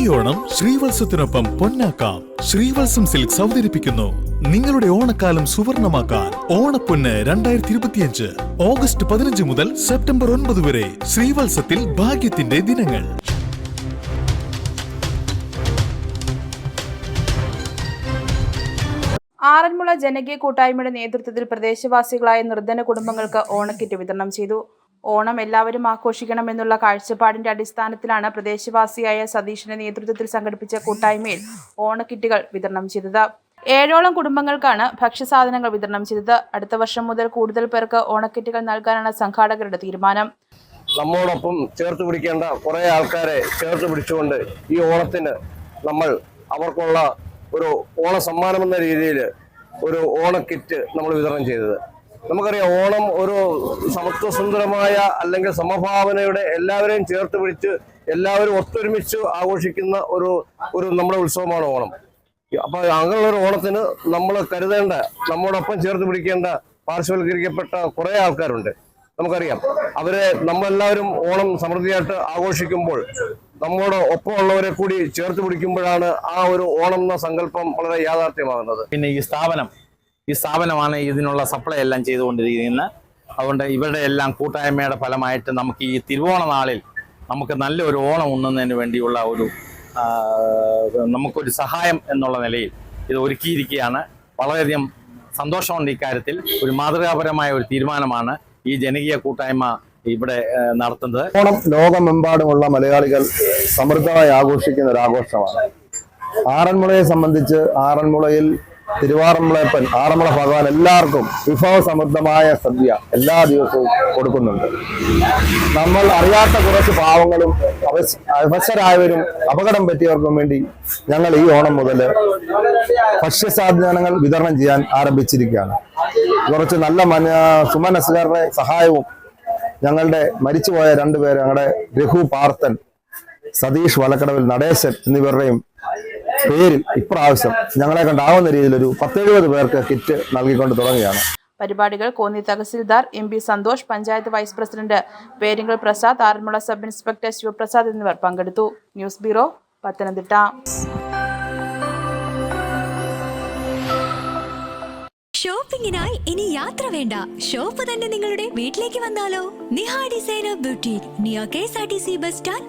ഈ ഓണം ശ്രീവത്സത്തിനൊപ്പം പൊന്നാക്കാം. ശ്രീവത്സം സിൽക്സ് അവതരിപ്പിക്കുന്നു. നിങ്ങളുടെ ഓണക്കാലം സുവർണമാക്കാൻ ഓണപ്പൊന്ന് രണ്ടായിരത്തി ഇരുപത്തിയഞ്ച് ഓഗസ്റ്റ് പതിനഞ്ച് മുതൽ സെപ്റ്റംബർ ഒൻപത് വരെ ശ്രീവത്സത്തിൽ ഭാഗ്യത്തിന്റെ ദിനങ്ങൾ. ആറന്മുള ജനകീയ കൂട്ടായ്മയുടെ നേതൃത്വത്തിൽ പ്രദേശവാസികളായ നിർധന കുടുംബങ്ങൾക്ക് ഓണക്കിറ്റ് വിതരണം ചെയ്തു. ഓണം എല്ലാവരും ആഘോഷിക്കണമെന്നുള്ള കാഴ്ചപ്പാടിന്റെ അടിസ്ഥാനത്തിലാണ് പ്രദേശവാസിയായ സതീഷിന്റെ നേതൃത്വത്തിൽ സംഘടിപ്പിച്ച കൂട്ടായ്മയിൽ ഓണക്കിറ്റുകൾ വിതരണം ചെയ്തത്. ഏഴോളം കുടുംബങ്ങൾക്കാണ് ഭക്ഷ്യസാധനങ്ങൾ വിതരണം ചെയ്തത്. അടുത്ത വർഷം മുതൽ കൂടുതൽ പേർക്ക് ഓണക്കിറ്റുകൾ നൽകാനാണ് സംഘാടകരുടെ തീരുമാനം. നമ്മോടൊപ്പം ചേർത്ത് പിടിക്കേണ്ട കുറെ ആൾക്കാരെ ചേർത്ത് പിടിച്ചുകൊണ്ട് ഈ ഓണത്തിന് നമ്മൾ അവർക്കുള്ള ഒരു ഓണ സമ്മാനം എന്ന രീതിയിൽ ഒരു ഓണക്കിറ്റ് നമ്മൾ വിതരണം ചെയ്തത്. നമുക്കറിയാം ഓണം ഒരു സമത്വസുന്ദരമായ അല്ലെങ്കിൽ സമഭാവനയുടെ എല്ലാവരെയും ചേർത്ത് പിടിച്ച് എല്ലാവരും ഒത്തൊരുമിച്ച് ആഘോഷിക്കുന്ന ഒരു ഒരു നമ്മുടെ ഉത്സവമാണ് ഓണം. അപ്പൊ അങ്ങനെയുള്ള ഒരു ഓണത്തിന് നമ്മൾ കരുതേണ്ട നമ്മോടൊപ്പം ചേർത്ത് പിടിക്കേണ്ട പാർശ്വവൽക്കരിക്കപ്പെട്ട കുറെ ആൾക്കാരുണ്ട്. നമുക്കറിയാം അവരെ നമ്മളെല്ലാവരും ഓണം സമൃദ്ധിയായിട്ട് ആഘോഷിക്കുമ്പോൾ നമ്മോട് ഒപ്പമുള്ളവരെ കൂടി ചേർത്ത് പിടിക്കുമ്പോഴാണ് ആ ഒരു ഓണം എന്ന സങ്കല്പം വളരെ യാഥാർത്ഥ്യമാകുന്നത്. പിന്നെ ഈ സ്ഥാപനം. ഈ സ്ഥാപനമാണ് ഇതിനുള്ള സപ്ലൈ എല്ലാം ചെയ്തുകൊണ്ടിരിക്കുന്നത്. അതുകൊണ്ട് ഇവരുടെ എല്ലാം കൂട്ടായ്മയുടെ ഫലമായിട്ട് നമുക്ക് ഈ തിരുവോണ നാളിൽ നമുക്ക് നല്ലൊരു ഓണം ഉണ്ണുന്നതിന് വേണ്ടിയുള്ള ഒരു നമുക്കൊരു സഹായം എന്നുള്ള നിലയിൽ ഇത് ഒരുക്കിയിരിക്കുകയാണ്. വളരെയധികം സന്തോഷമുണ്ട് ഇക്കാര്യത്തിൽ. ഒരു മാതൃകാപരമായ ഒരു തീരുമാനമാണ് ഈ ജനകീയ കൂട്ടായ്മ ഇവിടെ നടത്തുന്നത്. ഓണം ലോകമെമ്പാടുമുള്ള മലയാളികൾ സമൃദ്ധമായി ആഘോഷിക്കുന്ന ഒരു ആഘോഷമാണ് ആറന്മുളയെ സംബന്ധിച്ച് ആറന്മുളയിൽ തിരുവാറന്മുളയപ്പൻ ആറന്മുള ഭഗവാൻ എല്ലാവർക്കും വിഭവ സമൃദ്ധമായ സദ്യ എല്ലാ ദിവസവും കൊടുക്കുന്നുണ്ട്. നമ്മൾ അറിയാത്ത കുറച്ച് പാവങ്ങളും അവസരായവരും അപകടം പറ്റിയവർക്കും വേണ്ടി ഞങ്ങൾ ഈ ഓണം മുതൽ ഭക്ഷ്യസാധനങ്ങൾ വിതരണം ചെയ്യാൻ ആരംഭിച്ചിരിക്കുകയാണ്. കുറച്ച് നല്ല മന സുമനസുകാരുടെ സഹായവും ഞങ്ങളുടെ മരിച്ചുപോയ രണ്ടുപേരും ഞങ്ങളുടെ രഘു പാർത്തൻ സതീഷ് വലക്കടവിൽ നടേശൻ എന്നിവരുടെയും പേരിൽ ഇപ്രാവശ്യം ഞങ്ങളെ കണ്ടാവുന്ന രീതിയിൽ ഒരു പത്തെഴുപത് പേർക്ക് കിറ്റ് നൽകിക്കൊണ്ട് തുടങ്ങുകയാണ്. പരിപാടികൾ Konni tahsildar M P Santhosh panchayat vice president പേരിങ്ങൾ Prasad Aranmula sub inspector Sivaprasad എന്നിവർ പങ്കെടുത്തു. News bureau Pathanamthitta. ഷോപ്പിംഗിനായി ഇനി യാത്ര വേണ്ട. ഷോപ്പ് തന്നെ നിങ്ങളുടെ വീട്ടിലേക്ക് വന്നാലോ? Niha designer beauty near K S R T C bus stand